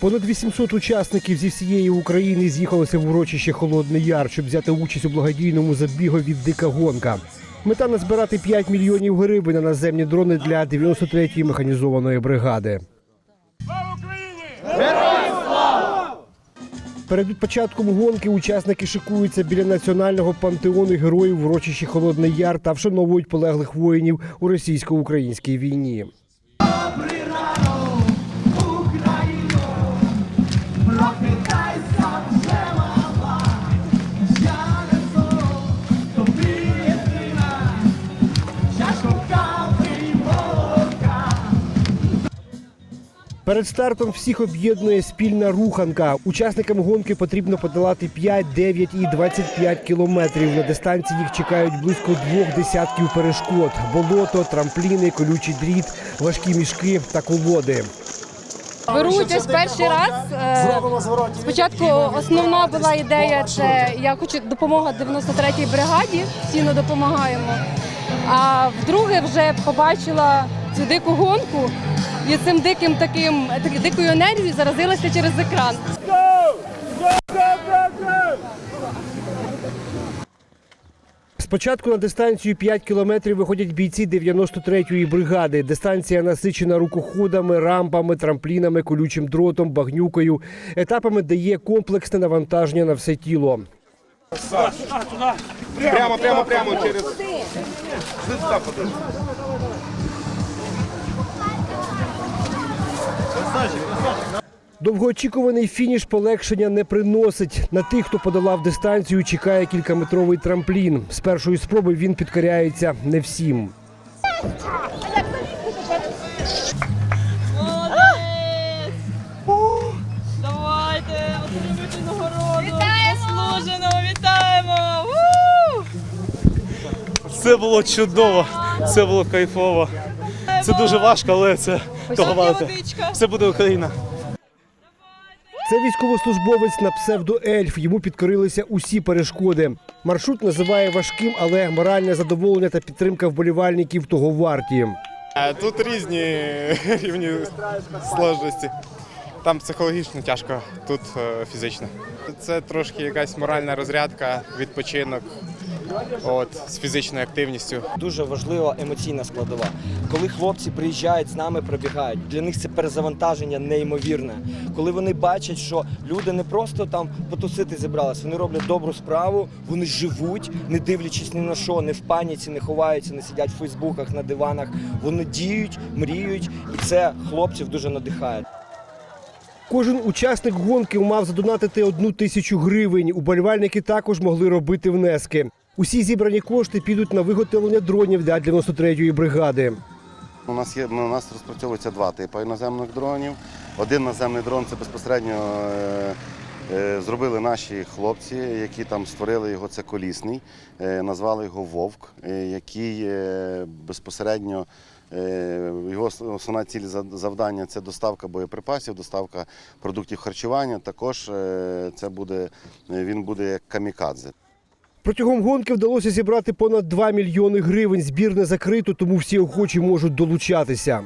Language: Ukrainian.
Понад 800 учасників зі всієї України з'їхалися в урочище Холодний Яр, щоб взяти участь у благодійному забігу від Дика гонка. Мета назбирати 5 мільйонів гривень на наземні дрони для 93-ї механізованої бригади. Перед початком гонки учасники шикуються біля національного пантеону героїв в урочищі Холодний Яр та вшановують полеглих воїнів у російсько-українській війні. Перед стартом всіх об'єднує спільна руханка. Учасникам гонки потрібно подолати 5, 9 і 25 кілометрів. На дистанції їх чекають близько двох десятків перешкод: болото, трампліни, колючий дріт, важкі мішки та колоди. Беру участь перший раз. Спочатку основна була ідея, це я хочу допомога 93-й бригаді, постійно допомагаємо. А вдруге вже побачила цю дику гонку і цим диким таким дикою енергією заразилася через екран. Спочатку на дистанцію 5 кілометрів виходять бійці 93-ї бригади. Дистанція насичена рукоходами, рампами, трамплінами, колючим дротом, багнюкою. Етапами дає комплексне навантаження на все тіло. Прямо, прямо, прямо через. Довгоочікуваний фініш полегшення не приносить. На тих, хто подолав дистанцію, чекає кількаметровий трамплін. З першої спроби він підкоряється не всім. Давайте, отримуйте нагороду. Вітаємо! Вітаємо! Це було чудово, це було кайфово. Це дуже важко, але це того варте. водичка. Буде Україна. Це військовослужбовець на псевдоельф. Йому підкорилися усі перешкоди. Маршрут називає важким, але моральне задоволення та підтримка вболівальників того варті. Е, Тут різні рівні сложності. Там психологічно тяжко, тут е, фізично. Це трошки якась моральна розрядка, відпочинок от, з фізичною активністю. Дуже важлива емоційна складова. Коли хлопці приїжджають з нами, пробігають, для них це перезавантаження неймовірне. Коли вони бачать, що люди не просто там потусити зібрались, вони роблять добру справу, вони живуть, не дивлячись ні на що, не в паніці, не ховаються, не сидять в фейсбуках, на диванах. Вони діють, мріють, і це хлопців дуже надихає. Кожен учасник гонки мав задонатити одну тисячу гривень. Уболівальники також могли робити внески. Усі зібрані кошти підуть на виготовлення дронів для 93-ї бригади. У нас є у нас розпрацьовується два типи іноземних дронів. Один наземний дрон це безпосередньо е, е, зробили наші хлопці, які там створили його. Це колісний, е, назвали його Вовк, який безпосередньо. Його основна ціль завдання це доставка боєприпасів, доставка продуктів харчування. Також це буде він буде як камікадзе. Протягом гонки вдалося зібрати понад 2 мільйони гривень. Збір не закрито, тому всі охочі можуть долучатися.